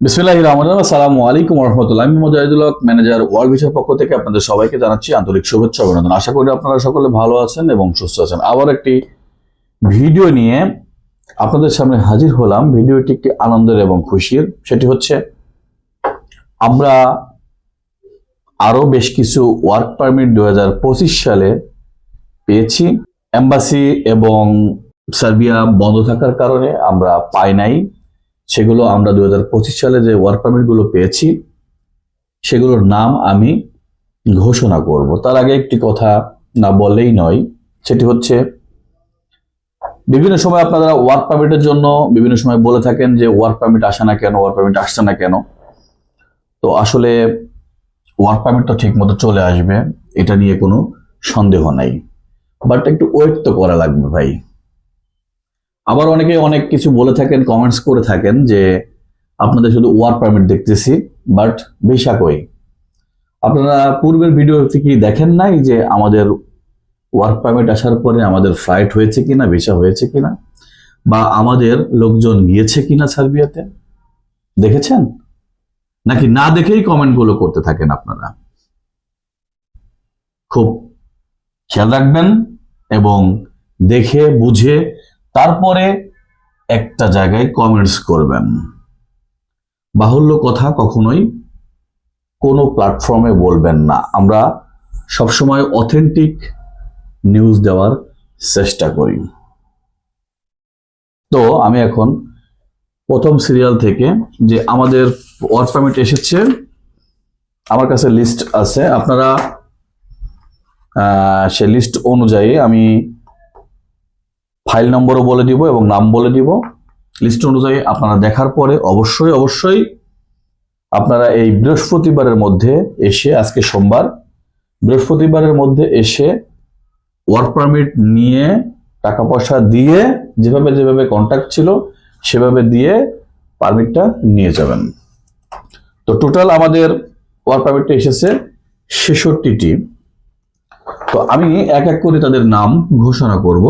বিসমিল্লাহ রহমান আসসালামু আলাইকুম রহমতুল্লাহ আমি মোজাহিদুল হক, ম্যানেজার ওয়ার্ল্ড ভিসার পক্ষ থেকে আপনাদের সবাইকে জানাচ্ছি আন্তরিক শুভেচ্ছা অভিনন্দন। আশা করি আপনারা সকলে ভালো আছেন এবং সুস্থ আছেন। আবার একটি ভিডিও নিয়ে আপনাদের সামনে হাজির হলাম। ভিডিওটি একটি আনন্দের এবং খুশির। সেটি হচ্ছে, আমরা আরও বেশ কিছু ওয়ার্ক পারমিট দু হাজার পঁচিশ সালে পেয়েছি। এম্বাসি এবং সার্বিয়া বন্ধ থাকার কারণে আমরা পাই নাই। সেগুলো আমরা দুই হাজার পঁচিশ সালে যে ওয়ার্ক পারমিটগুলো পেয়েছি, সেগুলোর নাম আমি ঘোষণা করব। তার আগে একটি কথা না বলেই নয়, সেটি হচ্ছে বিভিন্ন সময় আপনারা ওয়ার্ক পারমিটের জন্য বিভিন্ন সময় বলে থাকেন যে ওয়ার্ক পারমিট আসে না কেন ওয়ার্ক পারমিট আসছে না কেন। তো আসলে ওয়ার্ক পারমিট তো ঠিক মতো চলে আসবে, এটা নিয়ে কোনো সন্দেহ নাই। বাট একটু ওয়েট তো করা লাগবে ভাই। আবার অনেকে অনেক কিছু বলে থাকেন কমেন্টস করে থাকেন যে, আপনাদের শুধু ওয়ার্ক পারমিট দেখতেছি বাট ভিসা কই? আপনারা পূর্বের ভিডিও থেকে দেখেন নাই যে আমাদের ওয়ার্ক পারমিট আসার পরে আমাদের ফ্লাইট হয়েছে কিনা ভিসা হয়েছে কিনা? বা আমাদের লোকজন গিয়েছে কিনা সার্বিয়াতে? দেখেছেন? নাকি না দেখেই কমেন্টগুলো করতে থাকেন আপনারা? খুব খেয়াল রাখবেন এবং দেখে, বুঝে তারপরে একটা জায়গায় কমেন্টস করবেন। বাহুল্য কথা কখনোই কোনো প্ল্যাটফর্মে বলবেন না। আমরা সবসময় অথেন্টিক নিউজ দেওয়ার চেষ্টা করি। তো আমি এখন প্রথম সিরিয়াল থেকে যে আমাদের ওয়ার্ক পারমিট এসেছে, আমার কাছে লিস্ট আছে। আপনারা সে লিস্ট অনুযায়ী আমি ফাইল নম্বরও বলে দিব এবং নাম বলে দিব। লিস্ট অনুযায়ী আপনারা দেখার পরে অবশ্যই অবশ্যই আপনারা এই বৃহস্পতিবারের মধ্যে এসে, আজকে সোমবার, বৃহস্পতিবারের মধ্যে এসে ওয়ার্ক পারমিট নিয়ে টাকা পয়সা দিয়ে যেভাবে যেভাবে কন্ট্যাক্ট ছিল, সেভাবে দিয়ে পারমিটটা নিয়ে যাবেন। তো টোটাল আমাদের ওয়ার্ক পারমিটটা এসেছে ছেষট্টিটি। তো আমি এক এক করে তাদের নাম ঘোষণা করব।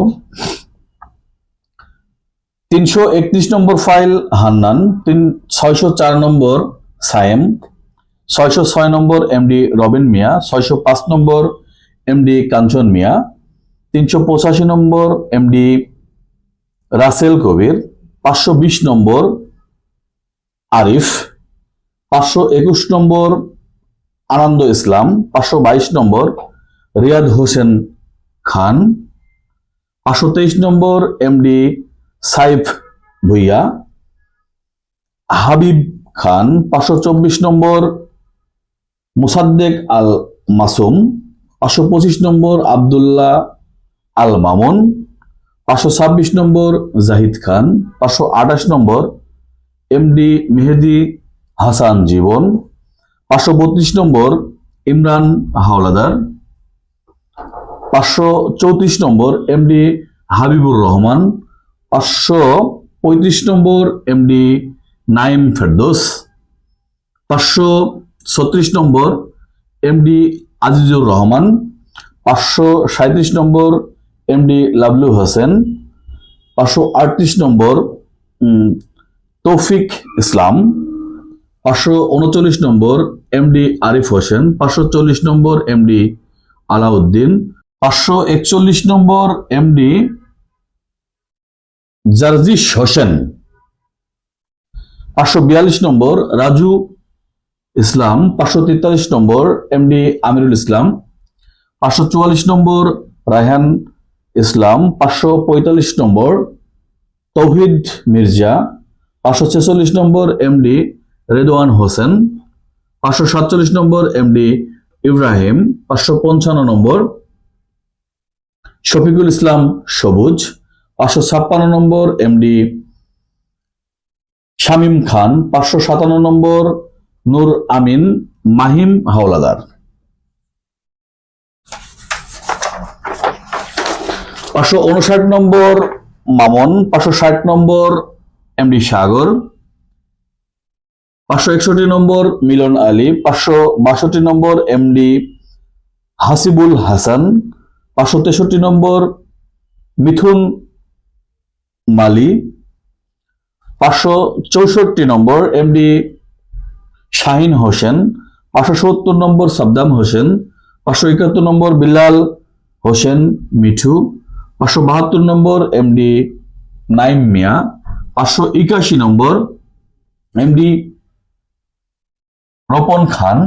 তিনশো একত্রিশ নম্বর ফাইল হান্নান, তিন ছয়শো চার নম্বর সায়েম, ছয়শো ছয় নম্বর এমডি রবিন মিয়া, ছয়শো পাঁচ নম্বর এমডি কাঞ্চন মিয়া, তিনশো পঁচাশি নম্বর এমডি রাসেল কবির, পাঁচশো বিশ নম্বর আরিফ, পাঁচশো একুশ নম্বর আনন্দ ইসলাম, পাঁচশো বাইশ নম্বর রিয়াদ হোসেন খান, পাঁচশো তেইশ নম্বর এমডি সাইফ ভুইয়া। হাবিব খান, পাঁচশো চব্বিশ নম্বর। মুসাদ্দেক আল মাসুম, পাঁচশো পঁচিশ নম্বর আবদুল্লাহ আল মামুন, পাঁচশো ছাব্বিশ নম্বর জাহিদ খান, পাঁচশো আঠাশ নম্বর এমডি মেহেদি হাসান জীবন, পাঁচশো বত্রিশ নম্বর ইমরান হাওলাদার, পাঁচশো চৌত্রিশ নম্বর এমডি হাবিবুর রহমান পাঁচশো পঁয়ত্রিশ নম্বর এমডি নাইম ফেরদোস, পাঁচশো ছত্রিশ নম্বর এমডি আজিজুর রহমান, পাঁচশো সাঁত্রিশ নম্বর এমডি লাবলু হোসেন, পাঁচশো আটত্রিশ নম্বর তৌফিক ইসলাম, পাঁচশো উনচল্লিশ নম্বর এমডি আরিফ হোসেন, পাঁচশো চল্লিশ নম্বর এমডি আলাউদ্দিন, পাঁচশো একচল্লিশ নম্বর এমডি জারজিস হোসেন। পাঁচশো বিয়াল্লিশ নম্বর রাজু ইসলাম, পাঁচশো তেতাল্লিশ নম্বর এমডি আমিরুল ইসলাম, পাঁচশো চুয়াল্লিশ নম্বর রায়হান ইসলাম, পাঁচশো পঁয়তাল্লিশ নম্বর তৌহিদ মির্জা, পাঁচশো ছেচল্লিশ নম্বর এমডি রেদওয়ান হোসেন, পাঁচশো সাতচল্লিশ নম্বর এমডি ইব্রাহিম, পাঁচশো পঞ্চান্ন নম্বর শফিকুল ইসলাম সবুজ পাঁচশো ছাপ্পান্ন নম্বর এমডি শামীম খান, পাঁচশো সাতান্ন নম্বর নূর আমিন, মাহিম হাওলাদার। পাঁচশো উনষাট নম্বর মামন, পাঁচশো ষাট নম্বর এমডি সাগর। পাঁচশো একষট্টি নম্বর মিলন আলী, পাঁচশো বাষট্টি নম্বর এমডি হাসিবুল হাসান, পাঁচশো তেষট্টি নম্বর মিথুন মালি। পাঁচশো চৌষট্টি নম্বর এমডি শাহিন হোসেন, পাঁচশো সত্তর নম্বর সাদ্দাম হোসেন, পাঁচশো একাত্তর নম্বর বিলাল হোসেন মিঠু, পাঁচশো বাহাত্তর নম্বর এমডি নাইম মিয়া, পাঁচশো একাশি নম্বর এমডি রোপন খান,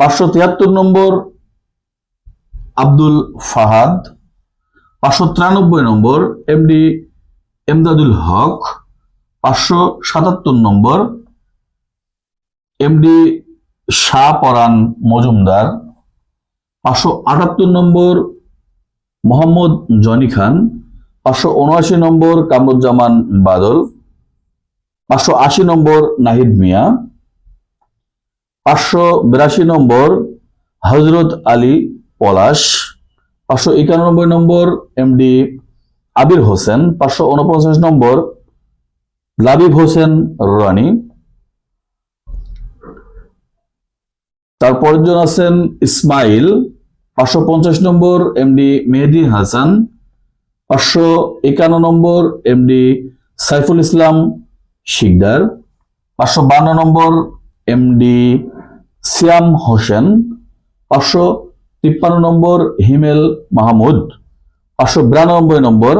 পাঁচশো তিয়াত্তর নম্বর আব্দুল ফাহাদ পাঁচশো তিরানব্বই নম্বর এমডি এমদাদুল হক, পাঁচশো সাতাত্তর নম্বর এমডি শাহ পরান মজুমদার, পাঁচশো আটাত্তর নম্বর মোহাম্মদ জনি খান, পাঁচশো উনআশি নম্বর কামরুজ্জামান বাদল, পাঁচশো আশি নম্বর নাহিদ মিয়া, পাঁচশো বিরাশি নম্বর হজরত আলী পলাশ পাঁচশো একানব্বই নম্বর এমডি আবির হোসেন, পাঁচশো উনপঞ্চাশ নম্বর লাবিব হোসেন রানী তারপর জন আছেন ইসমাইল, পাঁচশো পঞ্চাশ নম্বর এমডি মেহেদি হাসান, পাঁচশো একান্ন নম্বর এমডি সাইফুল ইসলাম শিকদার, পাঁচশো বান্ন নম্বর এমডি সিয়াম হোসেন, পাঁচশো তিপ্পান্ন নম্বর হিমেল মাহমুদ, পাঁচশো বিরানব্বই নম্বর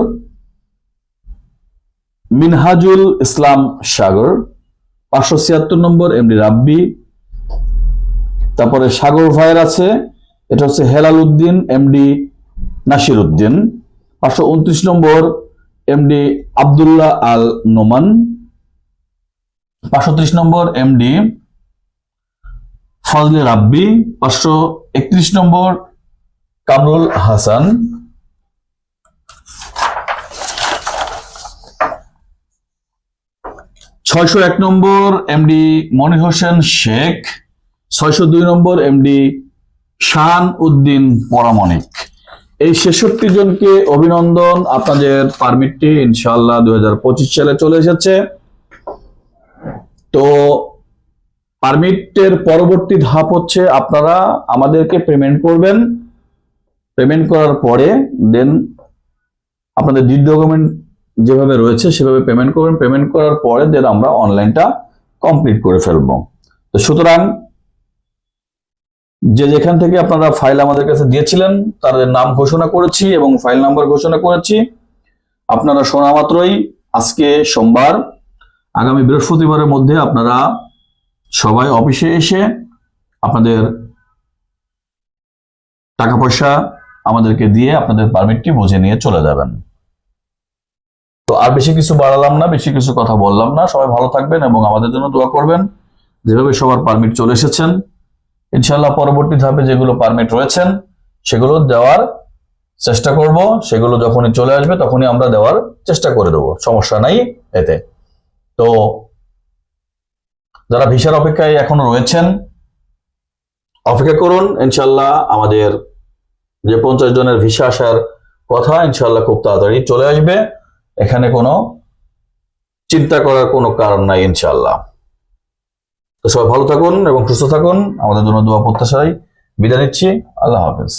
মিনহাজুল ইসলাম সাগর, পাঁচশো ছিয়াত্তর নম্বর এমডি রাব্বি। তারপরে সাগর ভাইয়ের আছে, এটা হচ্ছে হেলাল উদ্দিন এমডি নাসির উদ্দিন পাঁচশো উনত্রিশ নম্বর এমডি আবদুল্লাহ আল নোমান, পাঁচশো ত্রিশ নম্বর এমডি ফজলে রাব্বি, পাঁচশো একত্রিশ নম্বর কামরুল হাসান। ছয়শো এক নম্বর এমডি মনি হোসেন শেখ, ছয়শো দুই নম্বর এমডি শান উদ্দিন পরামনিক। এই ছেষট্টি জনকে অভিনন্দন, আপনাদের পারমিটটি ইনশাল্লাহ দুই হাজার পঁচিশ সালে চলে এসেছে। তো পারমিটের পরবর্তী ধাপ হচ্ছে আপনারা আমাদেরকে পেমেন্ট করবেন। পেমেন্ট করার পরে দেন আপনাদের ডিড ডকুমেন্ট যেভাবে রয়েছে সেভাবে পেমেন্ট করবেন। পেমেন্ট করার পরে দেন আমরা অনলাইনটা কমপ্লিট করে ফেলব। তো সুতরাং যে যেখান থেকে আপনারা ফাইল আমাদের কাছে দিয়েছিলেন, তাদের নাম ঘোষণা করেছি এবং ফাইল নাম্বার ঘোষণা করেছি। আপনারা শোনা মাত্রই আজকে সোমবার, আগামী বৃহস্পতিবারের মধ্যে আপনারা সবাই অফিসে এসে আপনাদের টাকা পয়সা আমাদেরকে দিয়ে আপনাদের পারমিটটি বুঝে নিয়ে চলে যাবেন। তো আর বেশি কিছু বাড়ালাম না, বেশি কিছু কথা বললাম না। সবাই ভালো থাকবেন এবং আমাদের জন্য দোয়া করবেন। যেভাবে সবার পারমিট চলে এসেছেন ইনশাল্লাহ পরবর্তী ধাপে যেগুলো পারমিট রয়েছেন, সেগুলো দেওয়ার চেষ্টা করব। সেগুলো যখনই চলে আসবে, তখনই আমরা দেওয়ার চেষ্টা করে দেবো। সমস্যা নাই এতে। তো যারা ভিসার অপেক্ষায় এখনও রয়েছেন, অপেক্ষা করুন ইনশাল্লাহ আমাদের যে পঞ্চাশ জনের ভিসা আসার কথা ইনশাল্লাহ খুব তাড়াতাড়ি চলে আসবে। এখানে কোনো চিন্তা করার কোনো কারণ নাই ইনশাল্লাহ তো সবাই ভালো থাকুন এবং সুস্থ থাকুন। আমাদের জন্য দোয়া প্রত্যাশায় বিদায় নিচ্ছি। আল্লাহ হাফেজ।